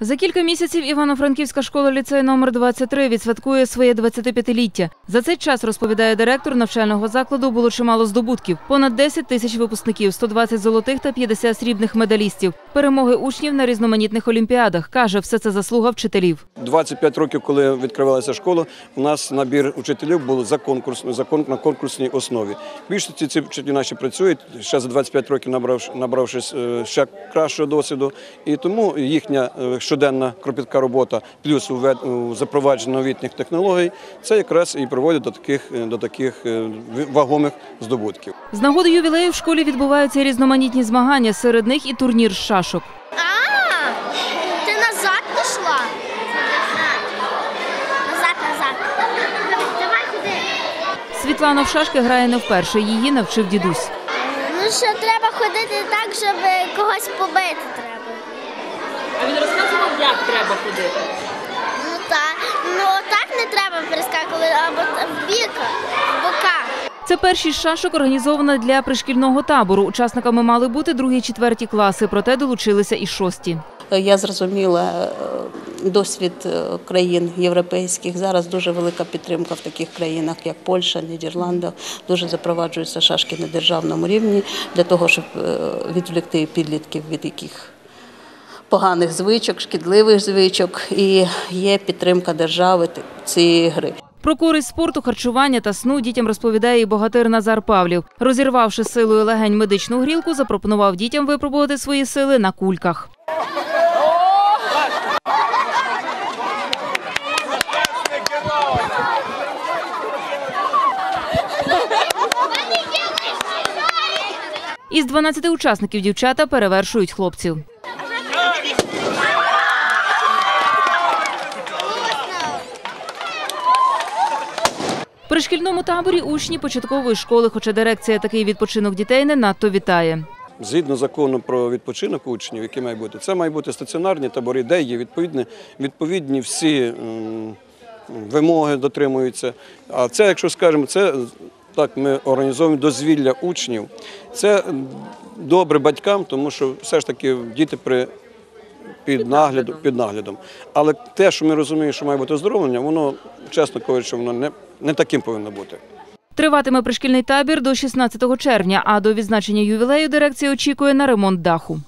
За кілька місяців Івано-Франківська школа ліцей номер 23 відсвяткує своє 25-ліття. За цей час, розповідає директор навчального закладу, було чимало здобутків. Понад 10 тисяч випускників, 120 золотих та 50 срібних медалістів. Перемоги учнів на різноманітних олімпіадах. Каже, все це заслуга вчителів. 25 років, коли відкривалася школа, у нас набір учителів був за конкурс, за кон- на конкурсній основі. Більшості ці вчителі наші працюють ще за 25 років, набравши, набравшись е, ще кращого досвіду, і тому їхня е, щоденна кропітка робота, плюс запровадження новітніх технологій, це якраз і приводить до таких е, до таких е, вагомих здобутків. З нагоди ювілею в школі відбуваються різноманітні змагання. Серед них і турнір з шашок. А, ти назад пішла? Назад, назад. Давай. Світлана в шашки грає не вперше. Її навчив дідусь. Ну що треба ходити так, щоб когось побити треба. А він розказував, як треба ходити. Ну так. Ну отак не треба перескакувати, або в бік, в бока. Це перші шашок організована для пришкільного табору. Учасниками мали бути другі, четверті класи, проте долучилися і шості. Я зрозуміла е, досвід е, країн європейських. Зараз дуже велика підтримка в таких країнах, як Польща, Нідерланди. Дуже запроваджуються шашки на державному рівні для того, щоб е, відвлекти підлітків від яких поганих звичок, шкідливих звичок. І є підтримка держави цієї гри. Про користь спорту, харчування та сну дітям розповідає і богатир Назар Павлів. Розірвавши силою легень медичну грілку, запропонував дітям випробувати свої сили на кульках. Із 12 учасників дівчата перевершують хлопців. При шкільному таборі учні початкової школи, хоча дирекція такий відпочинок дітей не надто вітає. Згідно закону про відпочинок учнів, який має бути, це мають бути стаціонарні табори, де є відповідні, відповідні всі вимоги дотримуються. А це, якщо скажемо, це так ми організовуємо дозвілля учнів. Це добре батькам, тому що все ж таки діти при під наглядом, під наглядом. Але те, що ми розуміємо, що має бути оздоровлення, воно, чесно кажучи, воно не, не таким повинно бути. Триватиме пришкільний табір до 16 червня, а до відзначення ювілею дирекція очікує на ремонт даху.